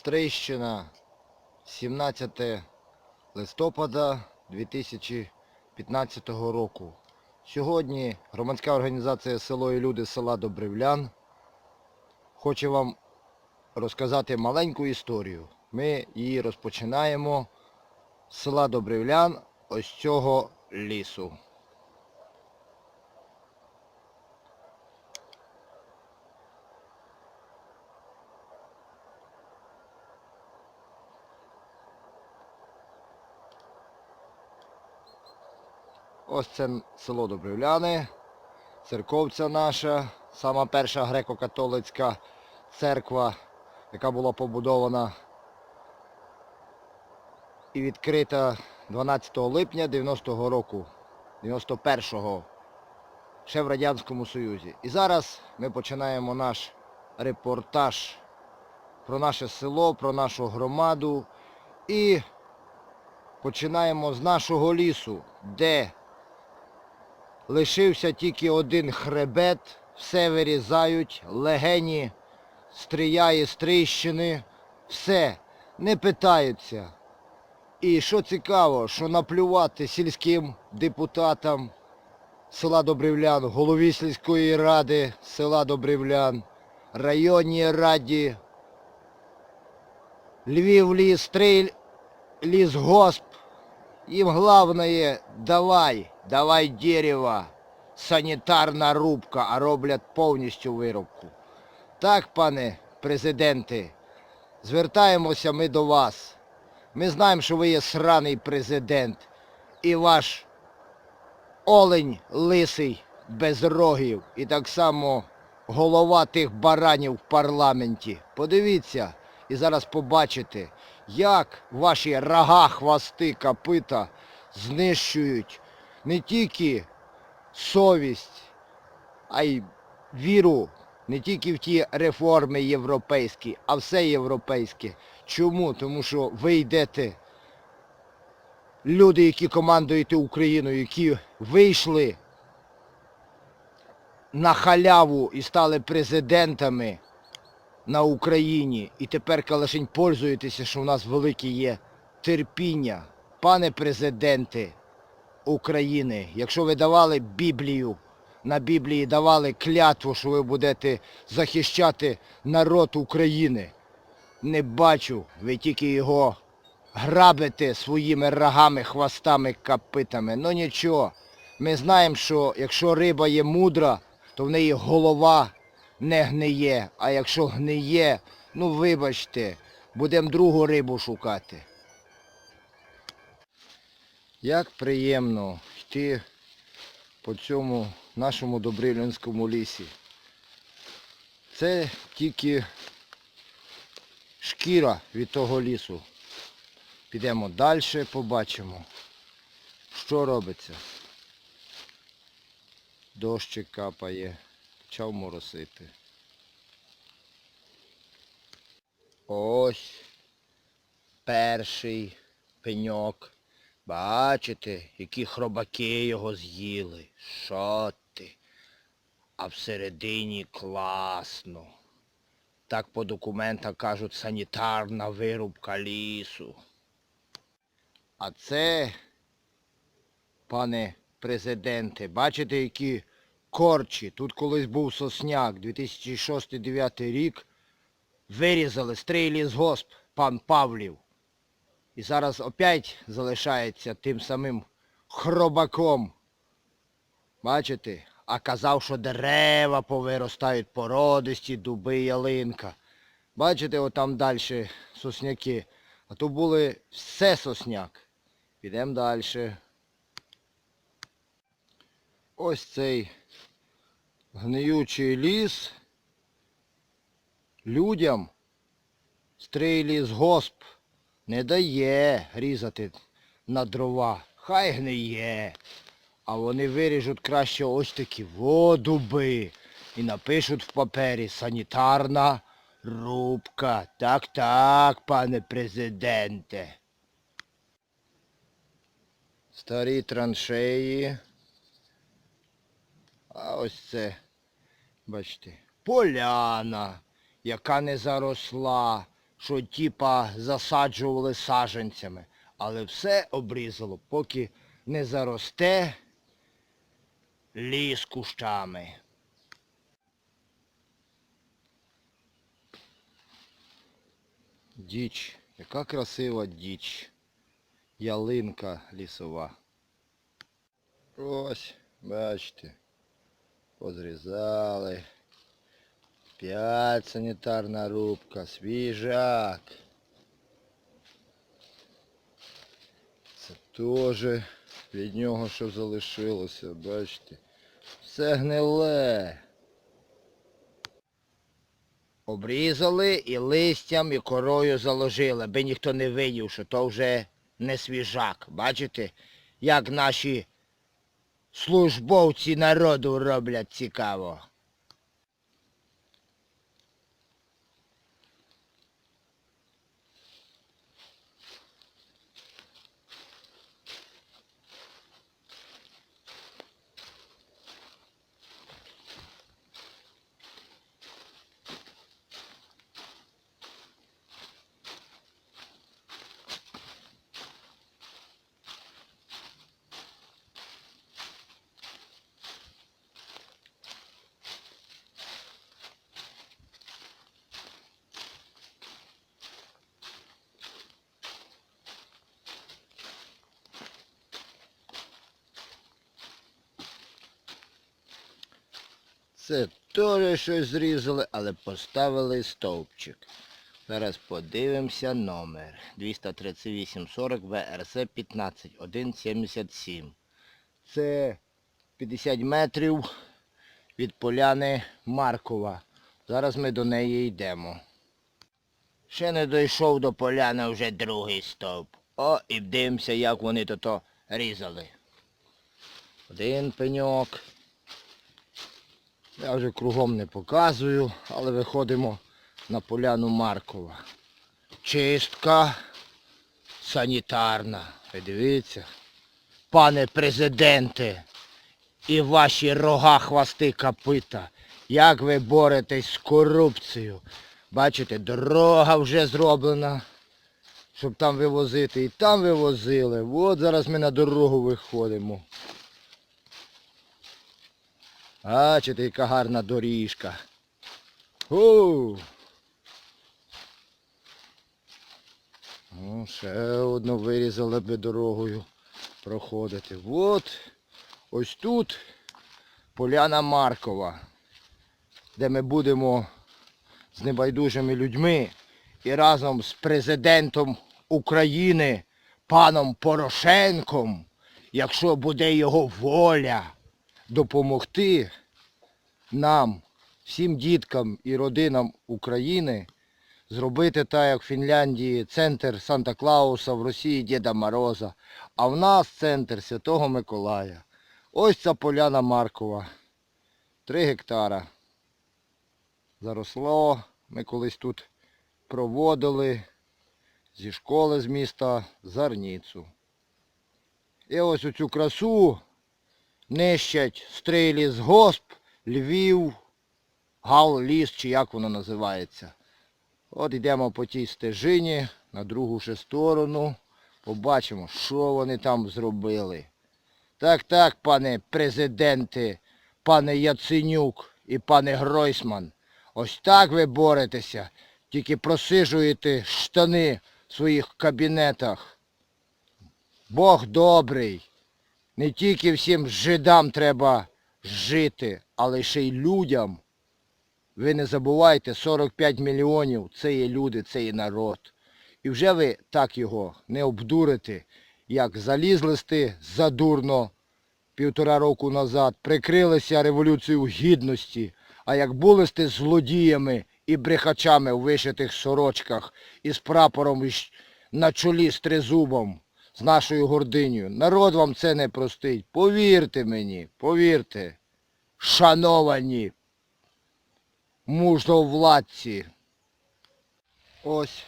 Стрийщина, 17 листопада 2015 року. Сьогодні громадська організація Село і люди села Добривлян хоче вам розказати маленьку історію. Ми її розпочинаємо з села Добривлян, ось цього лісу. Ось це село Добривляни, церковця наша, сама перша греко-католицька церква, яка була побудована і відкрита 12 липня 90-го року, 91-го, ще в Радянському Союзі. І зараз ми починаємо наш репортаж про наше село, про нашу громаду і починаємо з нашого лісу, де лишився тільки один хребет, все вирізають, легені, стріяє з тріщини, все, не питаються. І що цікаво, що наплювати сільським депутатам села Добривлян, голові сільської ради села Добривлян, районній раді, Львів ліс, стріль, ліс госп. Им главное, давай, давай дерево, санітарна рубка, а роблять повністю вирубку. Так, пане президенти, звертаємося ми до вас. Ми знаємо, що ви є сраний президент і ваш олень лисий без рогів і так само голова тих баранів в парламенті. Подивіться і зараз побачите, як ваші рога, хвости, копита знищують не тільки совість, а й віру не тільки в ті реформи європейські, а все європейське. Чому? Тому що ви йдете, люди, які командуєте Україною, які вийшли на халяву і стали президентами на Україні, і тепер калашень пользуєтеся, що у нас велике є терпіння. Пане президенте України, якщо ви давали Біблію, на Біблії давали клятву, що ви будете захищати народ України. Не бачу, ви тільки його грабите своїми рогами, хвостами, копитами. Ну нічого, ми знаємо, що якщо риба є мудра, то в неї голова не гниє. А якщо гниє, ну вибачте, будемо другу рибу шукати. Як приємно йти по цьому нашому Добрилянському лісі. Це тільки шкіра від того лісу. Підемо далі, побачимо, що робиться. Дощик капає, почав моросити. Ось перший пеньок. Бачите, які хробаки його з'їли. Що ти? А всередині класно. Так по документах кажуть санітарна вирубка лісу. А це, пане президенте, бачите, які корчі. Тут колись був сосняк, 2006-2009 рік. Вирізали стрій госп, пан Павлів. І зараз опять залишається тим самим хробаком. Бачите? А казав, що дерева повиростають породисті, дуби, ялинка. Бачите, отам далі сосняки. А то були все сосняк. Підемо далі. Ось цей гниючий ліс. Людям стрій госп не дає різати на дрова. Хай гниє. А вони виріжуть краще ось такі водуби і напишуть в папері санітарна рубка. Так, так, пане президенте. Старі траншеї. А ось це, бачите, поляна, яка не заросла. Що типа засаджували саджанцями. Але все обрізало, поки не заросте ліс кущами. Діч, яка красива діч. Ялинка лісова. Ось, бачите, позрізали. П'ять санітарна рубка, свіжак. Це теж від нього що залишилося, бачите. Все гниле. Обрізали і листям, і корою заложили, аби ніхто не видів, що то вже не свіжак. Бачите, як наші службовці народу роблять цікаво. Це теж щось зрізали, але поставили стовпчик. Зараз подивимося номер. 23840 ВРС 15 177. Це 50 метрів від поляни Маркова. Зараз ми до неї йдемо. Ще не дійшов до поляни вже другий стовп. О, і дивимося, як вони то різали. Один пеньок. Я вже кругом не показую, але виходимо на поляну Маркова. Чистка санітарна. Ви дивіться. Пане президенте, і ваші рога, хвости, копита. Як ви боретесь з корупцією? Бачите, дорога вже зроблена, щоб там вивозити. І там вивозили. От зараз ми на дорогу виходимо. Бачите, яка гарна доріжка. У. Ну, ще одну вирізали би дорогою проходити. От ось тут поляна Маркова, де ми будемо з небайдужими людьми і разом з президентом України, паном Порошенком, якщо буде його воля допомогти нам, всім діткам і родинам України, зробити так, як в Фінляндії, центр Санта-Клауса, в Росії Діда Мороза, а в нас центр Святого Миколая. Ось ця поляна Маркова. Три гектара. Заросло. Ми колись тут проводили зі школи з міста Зарніцу. І ось оцю красу нищать стрілі з госп, Львів, Гал-ліс, чи як воно називається. От йдемо по тій стежині, на другу ще сторону. Побачимо, що вони там зробили. Так, так, пане президенте, пане Яценюк і пане Гройсман. Ось так ви боретеся, тільки просижуєте штани в своїх кабінетах. Бог добрий. Не тільки всім жидам треба жити, але ще й людям. Ви не забувайте, 45 мільйонів це є люди, це є народ. І вже ви так його не обдурите, як залізли сти задурно півтора року назад, прикрилися революцією гідності, а як були сти злодіями і брехачами у вишитих сорочках із прапором на чолі з тризубом, з нашою гординею. Народ вам це не простить. Повірте мені, повірте, шановані муждовладці. Ось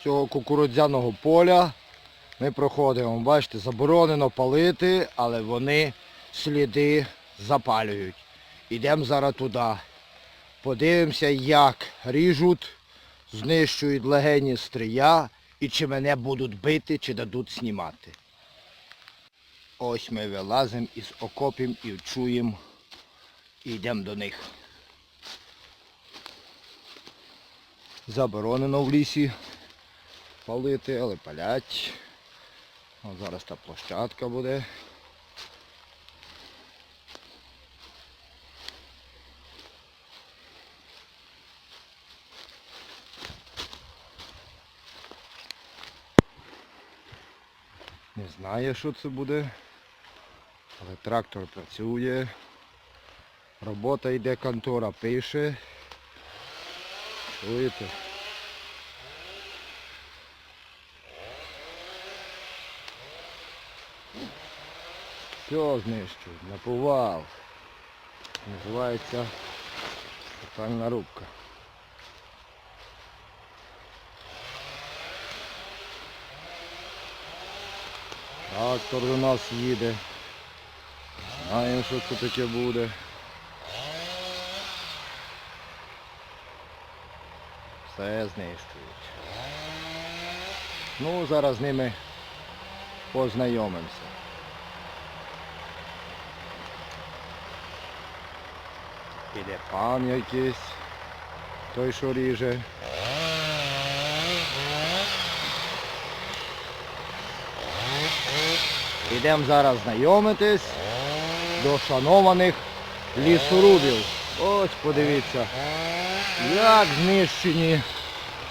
з цього кукурудзяного поля ми проходимо. Бачите, заборонено палити, але вони сліди запалюють. Ідемо зараз туди. Подивимося, як ріжуть знищують легені стрия і чи мене будуть бити, чи дадуть знімати. Ось ми вилазимо із окопів і чуємо і йдемо до них. Заборонено в лісі палити, але палять. О, зараз та площадка буде. Не знаю, що це буде, але трактор працює. Робота йде, контора пише. Чуєте? Все знищують, напував. Називається тотальна рубка. Трактор до нас їде. Знаємо, що це таке буде. Все знищують. Ну, зараз з ними познайомимося. Іде пан якийсь, той, що ріже. Ідемо зараз знайомитись до шанованих лісорубів. Ось подивіться, як знищені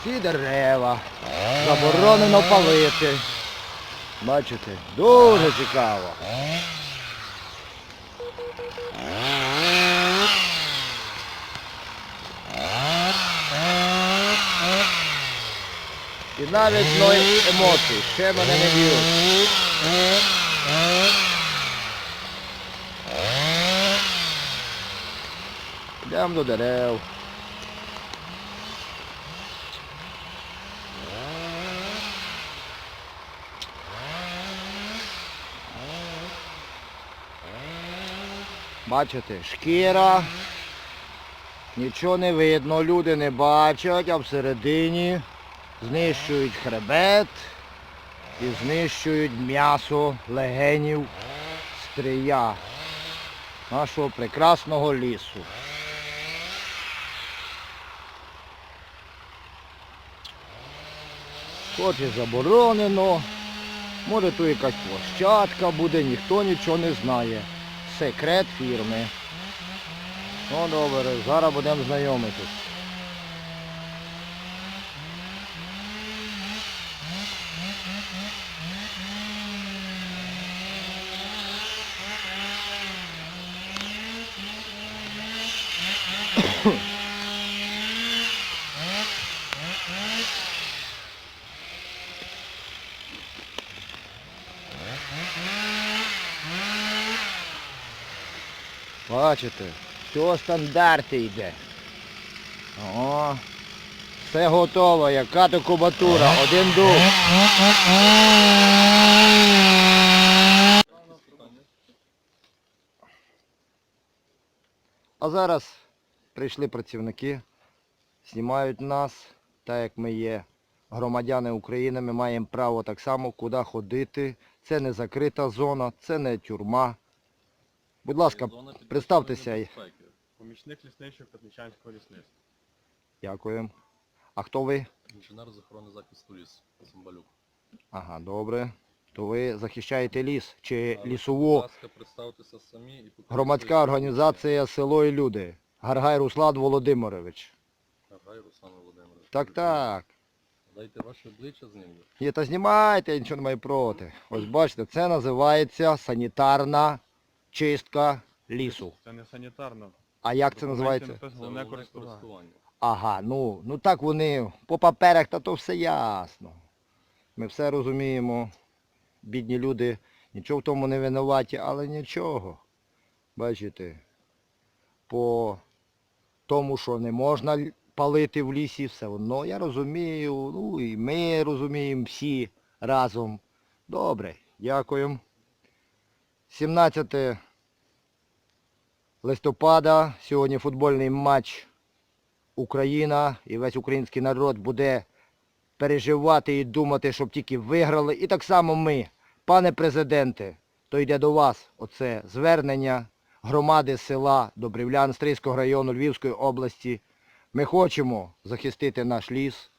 ці дерева. Заборонено палити. Бачите, дуже цікаво. І навіть емоцій, ще мене не б'ють. Йдемо до дерев. Бачите, шкіра. Нічого не видно, люди не бачать, а всередині знищують хребет і знищують м'ясо легенів стрия нашого прекрасного лісу. Хоч і заборонено, може тут якась площадка буде, ніхто нічого не знає. Секрет фірми. Ну добре, зараз будемо знайомитись. Бачите, все стандарти йде. О, все готово, яка то кубатура, один дуб. А зараз прийшли працівники, знімають нас, так як ми є громадяни України, ми маємо право так само куди ходити. Це не закрита зона, це не тюрма. Будь ласка, представтеся. Помічник лісничого Петричанського лісництва. Дякую. А хто ви? Інженер з охорони захисту лісу Самбалюк. Ага, добре. То ви захищаєте ліс чи А ви, лісову ласка, представтеся самі і покажіть громадська організація Село і люди. Гаргай Руслан Володимирович. документи. Гай Руслан Володимирович. Так, так. Дайте ваше обличчя знімлю. Ні, та знімайте, я нічого не маю проти. Ось бачите, це називається санітарна чистка лісу. Це не санітарно. А як це називається? Це головне користування. Ага, ну, ну так вони по паперах, та то все ясно. Ми все розуміємо. Бідні люди нічого в тому не винуваті, але нічого. Бачите, по тому, що не можна палити в лісі, все одно я розумію, ну і ми розуміємо всі разом. Добре, дякуємо. 17 листопада, сьогодні футбольний матч Україна і весь український народ буде переживати і думати, щоб тільки виграли. І так само ми, пане президенте, то йде до вас оце звернення громади села Добрівлян Стрийського району Львівської області. Ми хочемо захистити наш ліс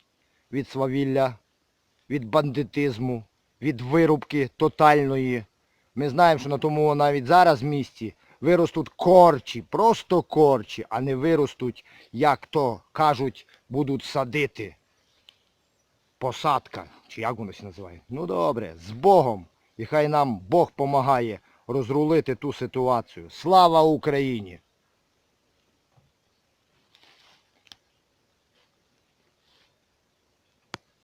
від свавілля, від бандитизму, від вирубки тотальної. Ми знаємо, що на тому навіть зараз місці виростуть корчі, просто корчі, а не виростуть, як то кажуть, будуть садити. Посадка, чи як воно називає. Ну добре, з Богом. І хай нам Бог помагає розрулити ту ситуацію. Слава Україні!